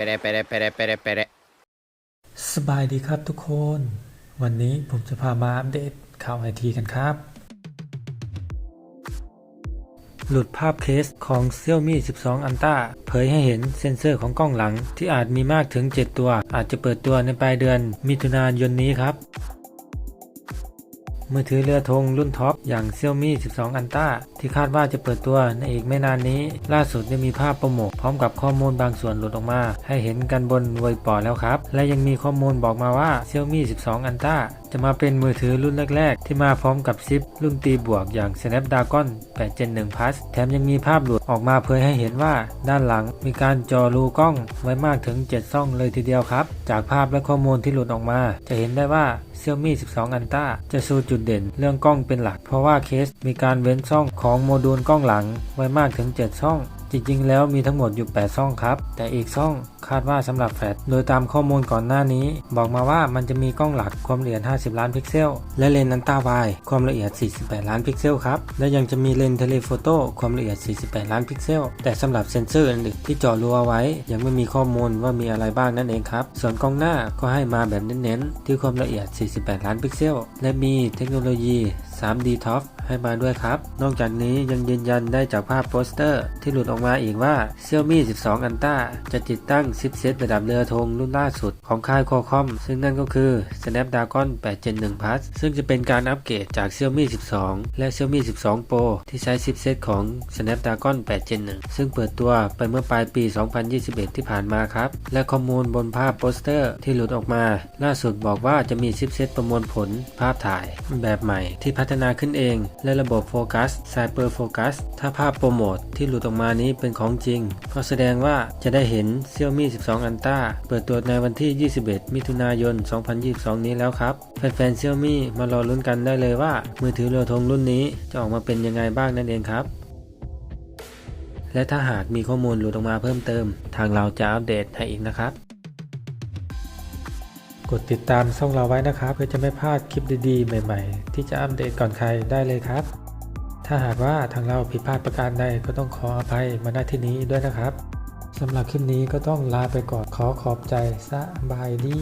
ไปได้ไปได้ไปได้ไปได้สบายดีครับทุกคน วันนี้ผมจะพามาอัปเดตข่าวไอทีกันครับ หลุดภาพเคสของ Xiaomi 12 Ultra เผยให้เห็นเซ็นเซอร์ของกล้องหลังที่อาจมีมากถึง 7 ตัว อาจจะเปิดตัวในปลายเดือนมิถุนายนนี้ครับ มือถือเรือธงรุ่นท็อปอย่าง Xiaomi 12 Ultra ที่คาดว่าจะเปิดตัวในอีกไม่นานนี้ ล่าสุดได้มีภาพโปรโมทพร้อมกับข้อมูลบางส่วนหลุดออกมา ให้เห็นกันบนเวยปอแล้วครับ และยังมีข้อมูลบอกมาว่า Xiaomi 12 Ultra จะมาเป็นมือถือรุ่นแรก ๆ ที่มาพร้อมกับซิปรุ่นตีบวกอย่าง Snapdragon 8 Gen 1 Plus แถมยังมีภาพหลุดออกมาเผยให้เห็นว่า ด้านหลังมีการจอรูกล้องไว้มากถึง 7 ช่องเลยทีเดียวครับ จากภาพและข้อมูลที่หลุดออกมา จะเห็นได้ว่า Xiaomi 12 Ultra จะชูจุดเด่นเรื่องกล้องเป็นหลัก เพราะว่าเคสมีการเว้นช่องของโมดูลกล้องหลังไว้มากถึง 7 ช่อง จริงๆ แล้วมีทั้งหมดอยู่ 8 ช่องครับ แต่อีกช่องคาดว่าสำหรับแฟลชโดยตามข้อมูลก่อนหน้านี้ บอกมาว่ามันจะมีกล้องหลักความละเอียด 50 ล้านพิกเซล และเลนส์อันต้าไวความละเอียด 48 ล้านพิกเซลครับ และยังจะมีเลนส์เทเลโฟโต้ความละเอียด 48 ล้านพิกเซล แต่สำหรับเซ็นเซอร์อื่นที่เจาะรูเอาไว้ ยังไม่มีข้อมูลว่ามีอะไรบ้างนั่นเองครับ ส่วนกล้องหน้าก็ให้มาแบบเน้นๆที่ความละเอียด 48 ล้านพิกเซล และมีเทคโนโลยี 3D TOF ให้มาด้วยครับ นอกจากนี้ยังยืนยันได้จากภาพโปสเตอร์ ที่หลุดออกมาอีกว่า Xiaomi 12 Ultra จะติดตั้งชิปเซตระดับเรือธงรุ่นล่าสุดของค่าย Qualcomm ซึ่งนั่นก็คือ Snapdragon 8 Gen 1 Plus ซึ่งจะเป็นการอัปเกรดจาก Xiaomi 12 และ Xiaomi 12 Pro ที่ใช้ชิปเซตของ Snapdragon 8 Gen 1 ซึ่งเปิดตัวไปเมื่อปลายปี 2021 ที่ผ่านมาครับ และข้อมูลบนภาพโปสเตอร์ที่หลุดออกมา ล่าสุดบอกว่าจะมีชิปเซตประมวลผลภาพถ่ายแบบใหม่ที่พัฒนาขึ้นเองและระบบโฟกัส Cyber Focus ถ้าภาพโปรโมทที่หลุดออกมานี้เป็นของจริง ก็แสดงว่าจะได้เห็น Xiaomi 12 Ultra เปิดตัวในวันที่ 21 มิถุนายน 2022 นี้แล้วครับ แฟนๆ Xiaomi มารอลุ้นกันได้เลยว่า มือถือเรือธงรุ่นนี้จะออกมาเป็นยังไงบ้างนั่นเองครับและถ้าหากมีข้อมูลหลุดออกมาเพิ่มเติม ทางเราจะอัปเดตให้อีกนะครับ กดติดตามช่องเราไว้นะครับเพื่อจะไม่พลาดคลิปดีๆ ใหม่ๆ ที่จะอัปเดตก่อนใครได้เลยครับ ถ้าหากว่าทางเราผิดพลาดประการใดก็ต้องขออภัยมาณที่นี้ด้วยนะครับสำหรับคลิปนี้ก็ต้องลาไปก่อนขอขอบใจสบายดี